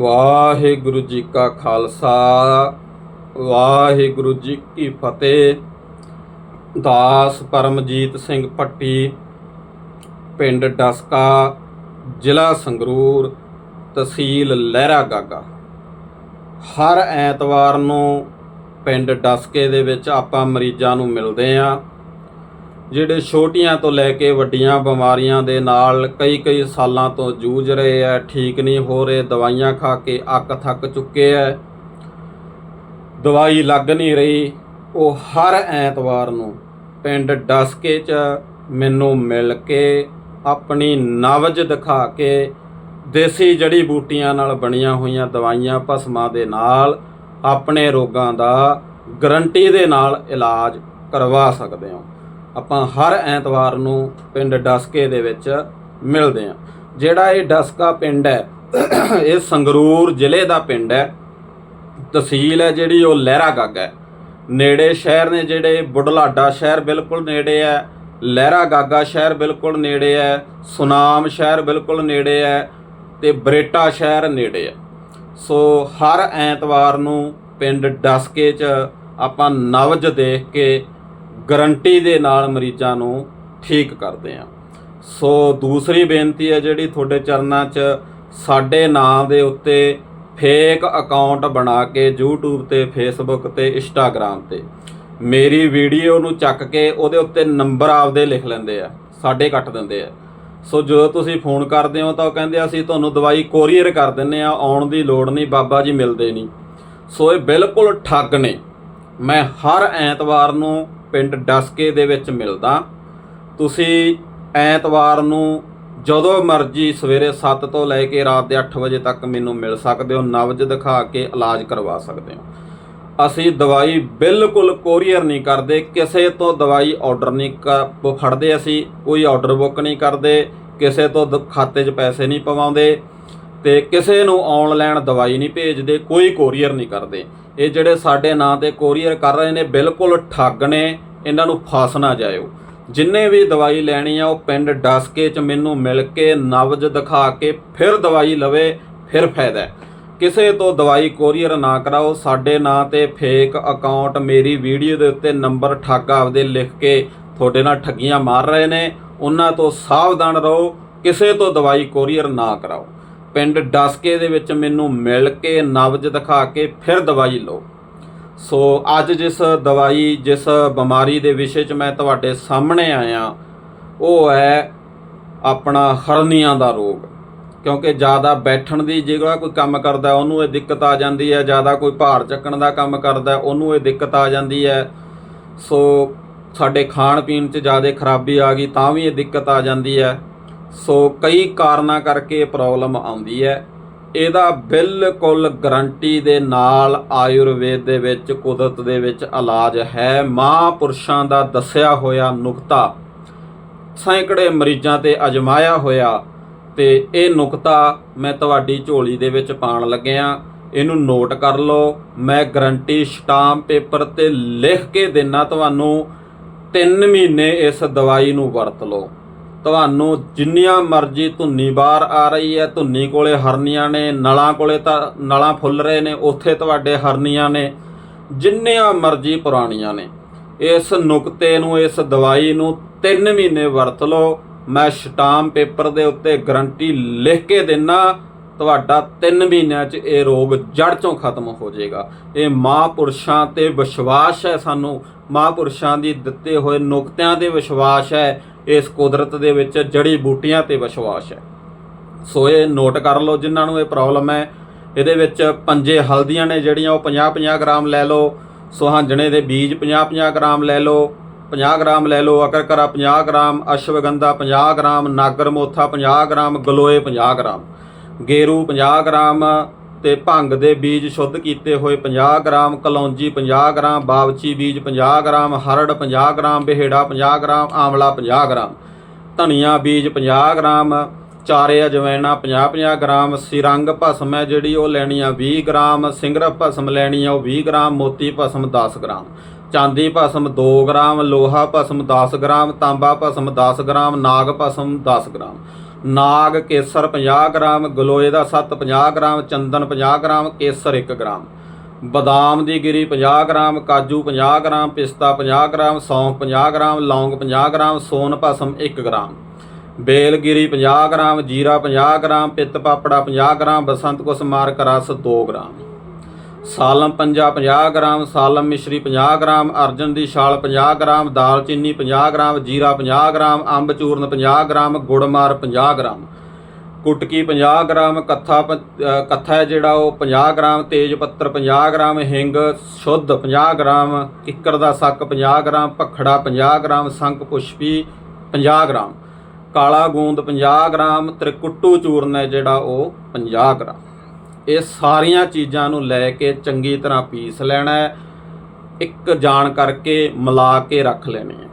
ਵਾਹਿਗੁਰੂ ਜੀ ਕਾ ਖਾਲਸਾ, ਵਾਹਿਗੁਰੂ ਜੀ ਕੀ ਫਤਿਹ। ਦਾਸ ਪਰਮਜੀਤ ਸਿੰਘ ਪੱਟੀ ਪਿੰਡ ਡਸਕਾ, ਜ਼ਿਲ੍ਹਾ ਸੰਗਰੂਰ, ਤਹਿਸੀਲ ਲਹਿਰਾ ਗਾਗਾ। ਹਰ ਐਤਵਾਰ ਨੂੰ ਪਿੰਡ ਡਸਕੇ ਦੇ ਵਿੱਚ ਆਪਾਂ ਮਰੀਜ਼ਾਂ ਨੂੰ ਮਿਲਦੇ ਆਂ। ਜਿਹੜੇ ਛੋਟੀਆਂ ਤੋਂ ਲੈ ਕੇ ਵੱਡੀਆਂ ਬਿਮਾਰੀਆਂ ਦੇ ਨਾਲ ਕਈ ਕਈ ਸਾਲਾਂ ਤੋਂ ਜੂਝ ਰਹੇ ਆ ਠੀਕ ਨਹੀਂ ਹੋ ਰਹੇ, ਦਵਾਈਆਂ ਖਾ ਕੇ ਅੱਕ ਥੱਕ ਚੁੱਕੇ ਆ ਦਵਾਈ ਲੱਗ ਨਹੀਂ ਰਹੀ। ਉਹ ਹਰ ਐਤਵਾਰ ਨੂੰ ਪਿੰਡ ਡਸਕੇ 'ਚ ਮੈਨੂੰ ਮਿਲ ਕੇ ਆਪਣੀ ਨਵਜ ਦਿਖਾ ਕੇ ਦੇਸੀ ਜੜੀ ਬੂਟੀਆਂ ਨਾਲ ਬਣੀਆਂ ਹੋਈਆਂ ਦਵਾਈਆਂ ਭਸਮਾਂ ਦੇ ਨਾਲ ਆਪਣੇ ਰੋਗਾਂ ਦਾ ਗਰੰਟੀ ਦੇ ਨਾਲ ਇਲਾਜ ਕਰਵਾ ਸਕਦੇ ਹਾਂ। ਆਪਾਂ ਹਰ ਐਤਵਾਰ ਨੂੰ ਪਿੰਡ ਡਸਕੇ ਦੇ ਵਿੱਚ ਮਿਲਦੇ ਹਾਂ। ਜਿਹੜਾ ਇਹ ਡਸਕਾ ਪਿੰਡ ਹੈ, ਇਹ ਸੰਗਰੂਰ ਜ਼ਿਲ੍ਹੇ ਦਾ ਪਿੰਡ ਹੈ। ਤਹਿਸੀਲ ਹੈ ਜਿਹੜੀ ਉਹ ਲਹਿਰਾ ਗਾਗਾ ਹੈ। ਨੇੜੇ ਸ਼ਹਿਰ ਨੇ ਜਿਹੜੇ ਬੁਢਲਾਡਾ ਸ਼ਹਿਰ ਬਿਲਕੁਲ ਨੇੜੇ ਹੈ, ਲਹਿਰਾ ਗਾਗਾ ਸ਼ਹਿਰ ਬਿਲਕੁਲ ਨੇੜੇ ਹੈ, ਸੁਨਾਮ ਸ਼ਹਿਰ ਬਿਲਕੁਲ ਨੇੜੇ ਹੈ ਤੇ ਬਰੇਟਾ ਸ਼ਹਿਰ ਨੇੜੇ ਹੈ। ਸੋ ਹਰ ਐਤਵਾਰ ਨੂੰ ਪਿੰਡ ਡਸਕੇ 'ਚ ਆਪਾਂ ਨਵਜ ਦੇਖ ਕੇ ਗਰੰਟੀ ਦੇ ਨਾਲ ਮਰੀਜ਼ਾਂ ਨੂੰ ਠੀਕ ਕਰਦੇ ਹਾਂ। ਸੋ ਦੂਸਰੀ ਬੇਨਤੀ ਹੈ ਜਿਹੜੀ ਤੁਹਾਡੇ ਚਰਨਾਂ 'ਚ ਸਾਡੇ ਨਾਂ ਦੇ ਉੱਤੇ ਫੇਕ ਅਕਾਊਂਟ ਬਣਾ ਕੇ YouTube ਤੇ Facebook ਤੇ Instagram ਤੇ ਮੇਰੀ ਵੀਡੀਓ ਨੂੰ ਚੱਕ ਕੇ ਉਹਦੇ ਉੱਤੇ ਨੰਬਰ ਆਪਦੇ ਲਿਖ ਲੈਂਦੇ ਆ, ਸਾਡੇ ਕੱਟ ਦਿੰਦੇ ਆ। ਸੋ ਜਦੋਂ ਤੁਸੀਂ ਫੋਨ ਕਰਦੇ ਹੋ ਤਾਂ ਉਹ ਕਹਿੰਦੇ ਅਸੀਂ ਤੁਹਾਨੂੰ ਦਵਾਈ ਕੋਰੀਅਰ ਕਰ ਦਿੰਨੇ ਆ ਆਉਣ ਦੀ ਲੋੜ ਨਹੀਂ, ਬਾਬਾ ਜੀ ਮਿਲਦੇ ਨਹੀਂ। ਸੋ ਇਹ ਬਿਲਕੁਲ ਠੱਗ ਨੇ। ਮੈਂ ਹਰ ਐਤਵਾਰ ਨੂੰ ਪਿੰਡ ਡਸਕੇ ਦੇ ਵਿੱਚ ਮਿਲਦਾ। ਤੁਸੀਂ ਐਤਵਾਰ ਨੂੰ ਜਦੋਂ ਮਰਜ਼ੀ ਸਵੇਰੇ 7 ਤੋਂ ਲੈ ਕੇ ਰਾਤ ਦੇ 8 ਵਜੇ ਤੱਕ ਮੈਨੂੰ ਮਿਲ ਸਕਦੇ ਹੋ, ਨਬਜ ਦਿਖਾ ਕੇ ਇਲਾਜ ਕਰਵਾ ਸਕਦੇ ਹੋ। ਅਸੀਂ ਦਵਾਈ ਬਿਲਕੁਲ ਕੋਰੀਅਰ ਨਹੀਂ ਕਰਦੇ, ਕਿਸੇ ਤੋਂ ਦਵਾਈ ਆਰਡਰ ਨਹੀਂ ਕ- ਫੜਦੇ ਅਸੀਂ, ਕੋਈ ਆਰਡਰ ਬੁੱਕ ਨਹੀਂ ਕਰਦੇ, ਕਿਸੇ ਤੋਂ ਦ- ਖਾਤੇ 'ਚ ਪੈਸੇ ਨਹੀਂ ਪਵਾਉਂਦੇ ਤੇ ਕਿਸੇ ਨੂੰ ਆਨਲਾਈਨ ਦਵਾਈ ਨਹੀਂ ਭੇਜਦੇ, ਕੋਈ ਕੋਰੀਅਰ ਨਹੀਂ ਕਰਦੇ। ਇਹ ਜਿਹੜੇ ਸਾਡੇ ਨਾਂ ਤੇ ਕੋਰੀਅਰ ਕਰ ਰਹੇ ਨੇ, ਬਿਲਕੁਲ ਠੱਗ ਨੇ। ਇਹਨਾਂ ਨੂੰ ਫਸ ਨਾ ਜਾਇਓ। ਜਿੰਨੇ ਵੀ ਦਵਾਈ ਲੈਣੀ ਆ, ਉਹ ਪਿੰਡ ਡਸਕੇ 'ਚ ਮੈਨੂੰ ਮਿਲ ਕੇ ਨਬਜ ਦਿਖਾ ਕੇ ਫਿਰ ਦਵਾਈ ਲਵੇ, ਫਿਰ ਫਾਇਦਾ ਕਿਸੇ ਤੋਂ ਦਵਾਈ ਕੋਰੀਅਰ ਨਾ ਕਰਾਓ, ਸਾਡੇ ਨਾਂ ਤੇ ਫੇਕ ਅਕਾਊਂਟ ਮੇਰੀ ਵੀਡੀਓ ਦੇ ਉੱਤੇ ਨੰਬਰ ਠੱਗ ਆਪਦੇ ਲਿਖ ਕੇ ਤੁਹਾਡੇ ਨਾਲ ਠੱਗੀਆਂ ਮਾਰ ਰਹੇ ਨੇ। ਉਹਨਾਂ ਤੋਂ ਸਾਵਧਾਨ ਰਹੋ, ਕਿਸੇ ਤੋਂ ਦਵਾਈ ਕੋਰੀਅਰ ਨਾ ਕਰਾਓ। ਪਿੰਡ ਡਸਕੇ ਦੇ ਵਿੱਚ ਮੈਨੂੰ ਮਿਲ ਕੇ ਨਬਜ ਦਿਖਾ ਕੇ ਫਿਰ ਦਵਾਈ ਲਓ। ਸੋ ਅੱਜ ਜਿਸ ਦਵਾਈ, ਜਿਸ ਬਿਮਾਰੀ ਦੇ ਵਿਸ਼ੇ 'ਚ ਮੈਂ ਤੁਹਾਡੇ ਸਾਹਮਣੇ ਆਇਆ, ਉਹ ਹੈ ਆਪਣਾ ਹਰਨੀਆਂ ਦਾ ਰੋਗ। ਕਿਉਂਕਿ ਜ਼ਿਆਦਾ ਬੈਠਣ ਦੀ ਜਿਹੜਾ ਕੋਈ ਕੰਮ ਕਰਦਾ, ਉਹਨੂੰ ਇਹ ਦਿੱਕਤ ਆ ਜਾਂਦੀ ਹੈ। ਜ਼ਿਆਦਾ ਕੋਈ ਭਾਰ ਚੱਕਣ ਦਾ ਕੰਮ ਕਰਦਾ, ਉਹਨੂੰ ਇਹ ਦਿੱਕਤ ਆ ਜਾਂਦੀ ਹੈ। ਸੋ ਸਾਡੇ ਖਾਣ ਪੀਣ 'ਚ ਜ਼ਿਆਦਾ ਖਰਾਬੀ ਆ ਗਈ, ਤਾਂ ਵੀ ਇਹ ਦਿੱਕਤ ਆ ਜਾਂਦੀ ਹੈ। ਸੋ ਕਈ ਕਾਰਨਾਂ ਕਰਕੇ ਇਹ ਪ੍ਰੋਬਲਮ ਆਉਂਦੀ ਹੈ। ਇਹਦਾ ਬਿਲਕੁਲ ਗਰੰਟੀ ਦੇ ਨਾਲ ਆਯੁਰਵੇਦ ਦੇ ਵਿੱਚ, ਕੁਦਰਤ ਦੇ ਵਿੱਚ ਇਲਾਜ ਹੈ। ਮਹਾਂਪੁਰਸ਼ਾਂ ਦਾ ਦੱਸਿਆ ਹੋਇਆ ਨੁਕਤਾ ਸੈਂਕੜੇ ਮਰੀਜ਼ਾਂ ਤੇ ਅਜਮਾਇਆ ਹੋਇਆ ਤੇ ਇਹ ਨੁਕਤਾ ਮੈਂ ਤੁਹਾਡੀ ਝੋਲੀ ਦੇ ਵਿੱਚ ਪਾਣ ਲੱਗਿਆ ਇਹਨੂੰ ਨੋਟ ਕਰ ਲਓ। ਮੈਂ ਗਰੰਟੀ ਸਟਾਮ ਪੇਪਰ ਤੇ ਲਿਖ ਕੇ ਦੇਣਾ ਤੁਹਾਨੂੰ। 3 ਮਹੀਨੇ ਇਸ ਦਵਾਈ ਨੂੰ ਵਰਤ ਲਓ। ਤੁਹਾਨੂੰ ਜਿੰਨੀਆਂ ਮਰਜ਼ੀ ਧੁੰਨੀ ਬਾਹਰ ਆ ਰਹੀ ਹੈ, ਧੁੰਨੀ ਕੋਲੇ ਹਰਨੀਆਂ ਨੇ, ਨਲਾਂ ਕੋਲੇ ਤਾਂ ਨਲਾਂ ਫੁੱਲ ਰਹੇ ਨੇ, ਉੱਥੇ ਤੁਹਾਡੇ ਹਰਨੀਆਂ ਨੇ, ਜਿੰਨੀਆਂ ਮਰਜ਼ੀ ਪੁਰਾਣੀਆਂ ਨੇ। ਇਸ ਨੁਕਤੇ ਨੂੰ, ਇਸ ਦਵਾਈ ਨੂੰ 3 ਮਹੀਨੇ ਵਰਤ ਲਓ। ਮੈਂ ਸ਼ਟਾਮ ਪੇਪਰ ਦੇ ਉੱਤੇ ਗਰੰਟੀ ਲਿਖ ਕੇ ਦਿੰਨਾ, ਤੁਹਾਡਾ 3 ਮਹੀਨਿਆਂ 'ਚ ਇਹ ਰੋਗ ਜੜ ਚੋਂ ਖਤਮ ਹੋ ਜਾਏਗਾ। ਇਹ ਮਹਾਂਪੁਰਸ਼ਾਂ ਤੇ ਵਿਸ਼ਵਾਸ ਹੈ ਸਾਨੂੰ। ਮਹਾਂਪੁਰਸ਼ਾਂ ਦੀ ਦਿੱਤੇ ਹੋਏ ਨੁਕਤਿਆਂ ਤੇ ਵਿਸ਼ਵਾਸ ਹੈ। ਇਸ ਕੁਦਰਤ ਦੇ ਵਿੱਚ ਜੜੀ ਬੂਟੀਆਂ ਤੇ ਵਿਸ਼ਵਾਸ ਹੈ। ਸੋ ਇਹ ਨੋਟ ਕਰ ਲਓ ਜਿਨ੍ਹਾਂ ਨੂੰ ਇਹ ਪ੍ਰੋਬਲਮ ਹੈ। ਇਹਦੇ ਵਿੱਚ ਪੰਜੇ ਹਲਦੀਆਂ ਨੇ ਜਿਹੜੀਆਂ, ਉਹ 50-50 ਗ੍ਰਾਮ ਲੈ ਲਓ। ਸੁਹਾਂਜਣੇ ਦੇ ਬੀਜ 50-50 ਗ੍ਰਾਮ ਲੈ ਲਓ। 50 ਗ੍ਰਾਮ ਲੈ ਲਓ, ਅਕਰਕਰਾ 50 ਗ੍ਰਾਮ, ਅਸ਼ਵਗੰਧਾ 50 ਗ੍ਰਾਮ, ਨਾਗਰਮੋਥਾ 50 ਗ੍ਰਾਮ, ਗਲੋਏ 50 ਗ੍ਰਾਮ, ਗੇਰੂ 50 ਗ੍ਰਾਮ ਤੇ ਭੰਗ ਦੇ ਬੀਜ ਸ਼ੁੱਧ ਕੀਤੇ ਹੋਏ 50 ਗ੍ਰਾਮ ਕਲੌਂਜੀ 50 ਗ੍ਰਾਮ ਬਾਵਚੀ ਬੀਜ 50 ਗ੍ਰਾਮ ਹਰੜ 50 ਗ੍ਰਾਮ ਬਿਹੜਾ 50 ਗ੍ਰਾਮ ਆਮਲਾ 50 ਗ੍ਰਾਮ ਧਨੀਆ ਬੀਜ 50 ਗ੍ਰਾਮ ਚਾਰੇ ਅਜਵੈਣਾ 50-50 ਗ੍ਰਾਮ ਸਿਰੰਗ ਭਸਮ ਹੈ ਜਿਹੜੀ ਉਹ ਲੈਣੀ ਆ 20 ਗ੍ਰਾਮ, ਸਿੰਗਰ ਭਸਮ ਲੈਣੀ ਆ ਉਹ 20 ਗ੍ਰਾਮ, ਮੋਤੀ ਭਸਮ 10 ਗ੍ਰਾਮ, ਚਾਂਦੀ ਭਸਮ 2 ਗ੍ਰਾਮ, ਲੋਹਾ ਭਸਮ 10 ਗ੍ਰਾਮ, ਤਾਂਬਾ ਭਸਮ 10 ਗ੍ਰਾਮ, ਨਾਗ ਭਸਮ 10 ਗ੍ਰਾਮ। ਨਾਗ ਕੇਸਰ 50 ਗ੍ਰਾਮ ਗਲੋਏ ਦਾ ਸੱਤ 50 ਗ੍ਰਾਮ ਚੰਦਨ 50 ਗ੍ਰਾਮ ਕੇਸਰ 1 ਗ੍ਰਾਮ ਬਦਾਮ ਦੀ ਗਿਰੀ 50 ਗ੍ਰਾਮ ਕਾਜੂ 50 ਗ੍ਰਾਮ ਪਿਸਤਾ 50 ਗ੍ਰਾਮ ਸੌਂਫ 50 ਗ੍ਰਾਮ ਲੌਂਗ 50 ਗ੍ਰਾਮ ਸੋਨ ਭਸਮ 1 ਗ੍ਰਾਮ ਬੇਲਗਿਰੀ 50 ਗ੍ਰਾਮ ਜੀਰਾ 50 ਗ੍ਰਾਮ ਪਿੱਤ ਪਾਪੜਾ 50 ਗ੍ਰਾਮ ਬਸੰਤ ਕੁਸ ਮਾਰਕ ਰਸ 2 ਗ੍ਰਾਮ ਸਾਲਮ ਪੰਜਾ 50 ਗ੍ਰਾਮ ਸਾਲਮ ਮਿਸ਼ਰੀ 50 ਗ੍ਰਾਮ ਅਰਜਨ ਦੀ ਛਾਲ 50 ਗ੍ਰਾਮ ਦਾਲਚੀਨੀ 50 ਗ੍ਰਾਮ ਜੀਰਾ 50 ਗ੍ਰਾਮ ਅੰਬ ਚੂਰਨ 50 ਗ੍ਰਾਮ ਗੁੜਮਾਰ 50 ਗ੍ਰਾਮ ਕੁਟਕੀ 50 ਗ੍ਰਾਮ ਕੱਥਾ ਪ- ਕੱਥਾ ਹੈ ਜਿਹੜਾ ਉਹ 50 ਗ੍ਰਾਮ ਤੇਜ ਪੱਤਰ 50 ਗ੍ਰਾਮ ਹਿੰਗ ਸ਼ੁੱਧ 50 ਗ੍ਰਾਮ ਕਿੱਕਰ ਦਾ ਸੱਕ 50 ਗ੍ਰਾਮ ਭਖੜਾ 50 ਗ੍ਰਾਮ ਸੰਕ ਪੁਸ਼ਪੀ 50 ਗ੍ਰਾਮ ਕਾਲਾ ਗੂੰਦ 50 ਗ੍ਰਾਮ ਤ੍ਰਿਕੁੱਟੂ ਚੂਰਨ ਹੈ ਜਿਹੜਾ ਉਹ 50 ਗ੍ਰਾਮ ਇਹ ਸਾਰੀਆਂ ਚੀਜ਼ਾਂ ਨੂੰ ਲੈ ਕੇ ਚੰਗੀ ਤਰ੍ਹਾਂ ਪੀਸ ਲੈਣਾ ਹੈ। ਇੱਕ ਜਾਣ ਕਰਕੇ ਮਿਲਾ ਕੇ ਰੱਖ ਲੈਣੀ ਹੈ।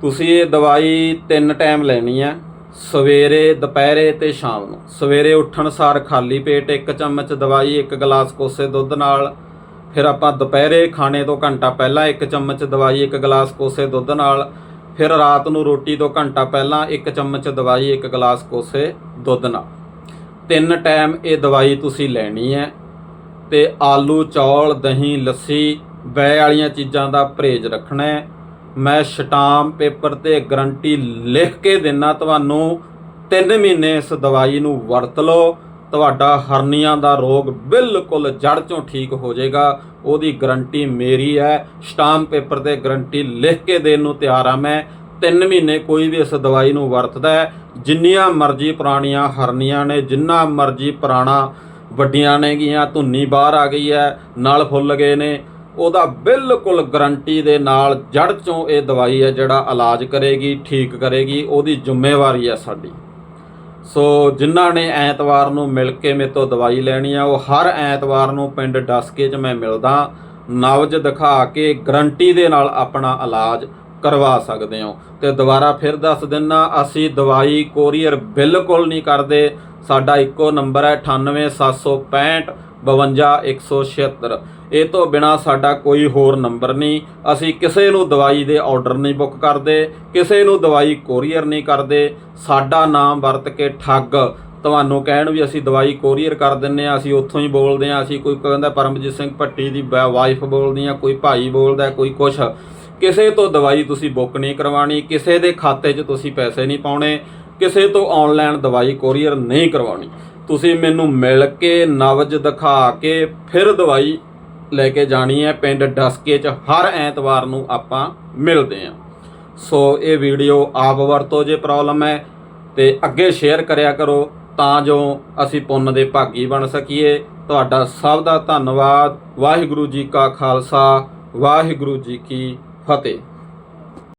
ਤੁਸੀਂ ਇਹ ਦਵਾਈ ਤਿੰਨ ਟਾਈਮ ਲੈਣੀ ਹੈ, ਸਵੇਰੇ, ਦੁਪਹਿਰੇ ਤੇ ਸ਼ਾਮ ਨੂੰ। ਸਵੇਰੇ ਉੱਠਣ ਸਾਰ ਖਾਲੀ ਪੇਟ ਇੱਕ ਚਮਚ ਦਵਾਈ, ਇੱਕ ਗਲਾਸ ਕੋਸੇ ਦੁੱਧ ਨਾਲ। ਫਿਰ ਆਪਾਂ ਦੁਪਹਿਰੇ ਖਾਣੇ ਤੋਂ ਘੰਟਾ ਪਹਿਲਾਂ ਇੱਕ ਚਮਚ ਦਵਾਈ, ਇੱਕ ਗਲਾਸ ਕੋਸੇ ਦੁੱਧ ਨਾਲ। ਫਿਰ ਰਾਤ ਨੂੰ ਰੋਟੀ ਤੋਂ ਘੰਟਾ ਪਹਿਲਾਂ ਇੱਕ ਚਮਚ ਦਵਾਈ, ਇੱਕ ਗਲਾਸ ਕੋਸੇ ਦੁੱਧ ਨਾਲ। ਤਿੰਨ ਟਾਈਮ ਇਹ ਦਵਾਈ ਤੁਸੀਂ ਲੈਣੀ ਹੈ ਤੇ ਆਲੂ, ਚੌਲ, ਦਹੀਂ, ਲੱਸੀ ਬੈ ਵਾਲੀਆਂ ਚੀਜ਼ਾਂ ਦਾ ਪਰਹੇਜ਼ ਰੱਖਣਾ ਹੈ। ਮੈਂ ਸਟਾਮ ਪੇਪਰ ਤੇ ਗਰੰਟੀ ਲਿਖ ਕੇ ਦਿੰਨਾ ਤੁਹਾਨੂੰ 3 ਮਹੀਨੇ ਇਸ ਦਵਾਈ ਨੂੰ ਵਰਤ ਲਓ। ਤੁਹਾਡਾ ਹਰਨੀਆਂ ਦਾ ਰੋਗ ਬਿਲਕੁਲ ਜੜ ਚੋਂ ਠੀਕ ਹੋ ਜਾਏਗਾ। ਉਹਦੀ ਗਰੰਟੀ ਮੇਰੀ ਹੈ। ਸਟਾਮ ਪੇਪਰ ਤੇ ਗਰੰਟੀ ਲਿਖ ਕੇ ਦੇਣ ਨੂੰ ਤਿਆਰ ਆ ਮੈਂ। 3 ਮਹੀਨੇ ਕੋਈ ਵੀ ਇਸ ਦਵਾਈ ਨੂੰ ਵਰਤਦਾ ਹੈ। ਜਿੰਨੀਆਂ ਮਰਜ਼ੀ ਪੁਰਾਣੀਆਂ ਹਰਨੀਆਂ ਨੇ, ਜਿੰਨਾ ਮਰਜ਼ੀ ਪੁਰਾਣਾ ਵੱਡੀਆਂ ਨੇ ਗੀਆਂ ਧੁੰਨੀ ਬਾਹਰ ਆ ਗਈ ਹੈ, ਨਾਲ ਫੁੱਲ ਗਏ ਨੇ। ਉਹਦਾ ਬਿਲਕੁਲ ਗਰੰਟੀ ਦੇ ਨਾਲ ਜੜ ਚੋਂ ਇਹ ਦਵਾਈ ਹੈ ਜਿਹੜਾ ਇਲਾਜ ਕਰੇਗੀ, ਠੀਕ ਕਰੇਗੀ, ਉਹਦੀ ਜ਼ਿੰਮੇਵਾਰੀ ਹੈ ਸਾਡੀ। ਸੋ ਜਿਨ੍ਹਾਂ ਨੇ ਐਤਵਾਰ ਨੂੰ ਮਿਲ ਕੇ ਮੇਰੇ ਤੋਂ ਦਵਾਈ ਲੈਣੀ ਆ, ਉਹ ਹਰ ਐਤਵਾਰ ਨੂੰ ਪਿੰਡ ਡਸਕੇ 'ਚ ਮੈਂ ਮਿਲਦਾ। ਨਵਜ ਦਿਖਾ ਕੇ ਗਰੰਟੀ ਦੇ ਨਾਲ ਆਪਣਾ ਇਲਾਜ ਕਰਵਾ ਸਕਦੇ ਹੋ। ਤੇ ਦੁਬਾਰਾ ਫਿਰ ਦੱਸ ਦਿੰਨਾ, ਅਸੀਂ ਦਵਾਈ ਕੋਰੀਅਰ ਬਿਲਕੁਲ ਨਹੀਂ ਕਰਦੇ। ਸਾਡਾ ਇੱਕੋ ਨੰਬਰ ਹੈ 98765 52176 ਇਹ ਤੋਂ ਬਿਨਾ ਸਾਡਾ ਕੋਈ ਹੋਰ ਨੰਬਰ ਨਹੀਂ। ਅਸੀਂ ਕਿਸੇ ਨੂੰ ਦਵਾਈ ਦੇ ਆਰਡਰ ਨਹੀਂ ਬੁੱਕ ਕਰਦੇ, ਕਿਸੇ ਨੂੰ ਦਵਾਈ ਕੋਰੀਅਰ ਨਹੀਂ ਕਰਦੇ। ਸਾਡਾ ਨਾਮ ਵਰਤ ਕੇ ਠੱਗ। ਤੁਹਾਨੂੰ ਕਹਿਣ ਵੀ ਅਸੀਂ ਦਵਾਈ ਕੋਰੀਅਰ ਕਰ ਦਿੰਨੇ ਆ, ਅਸੀਂ ਉੱਥੋਂ ਹੀ ਬੋਲਦੇ ਆ, ਅਸੀਂ ਕੋਈ ਕਹਿੰਦਾ ਪਰਮਜੀਤ ਸਿੰਘ ਭੱਟੀ ਦੀ ਵਾਈਫ ਬੋਲਦੀ ਆ, ਕੋਈ ਭਾਈ ਬੋਲਦਾ, ਕੋਈ ਕੁਛ। ਕਿਸੇ ਤੋਂ ਦਵਾਈ ਤੁਸੀਂ ਬੁੱਕ ਨਹੀਂ ਕਰਵਾਣੀ ਕਿਸੇ ਦੇ ਖਾਤੇ 'ਚ ਤੁਸੀਂ ਪੈਸੇ ਨਹੀਂ ਪਾਉਣੇ, ਕਿਸੇ ਤੋਂ ਆਨਲਾਈਨ ਦਵਾਈ ਕੋਰੀਅਰ ਨਹੀਂ ਕਰਵਾਉਣੀ। ਤੁਸੀਂ ਮੈਨੂੰ ਮਿਲ ਕੇ ਨਵਜ ਦਿਖਾ ਕੇ ਫਿਰ ਦਵਾਈ ਲੈ ਕੇ ਜਾਣੀ ਹੈ, ਪਿੰਡ ਡਸਕੇ 'ਚ ਹਰ ਐਤਵਾਰ ਨੂੰ ਆਪਾਂ ਮਿਲਦੇ ਹਾਂ। ਸੋ ਇਹ ਵੀਡੀਓ ਆਪ ਵਰਤੋ ਜੇ ਪ੍ਰੋਬਲਮ ਹੈ ਤੇ ਅੱਗੇ ਸ਼ੇਅਰ ਕਰਿਆ ਕਰੋ ਤਾਂ ਜੋ ਅਸੀਂ ਪੁੰਨ ਦੇ ਭਾਗੀ ਬਣ ਸਕੀਏ। ਤੁਹਾਡਾ ਸਭ ਦਾ ਧੰਨਵਾਦ। ਵਾਹਿਗੁਰੂ ਜੀ ਕਾ ਖਾਲਸਾ, ਵਾਹਿਗੁਰੂ ਜੀ ਕੀ ਫਤਿਹ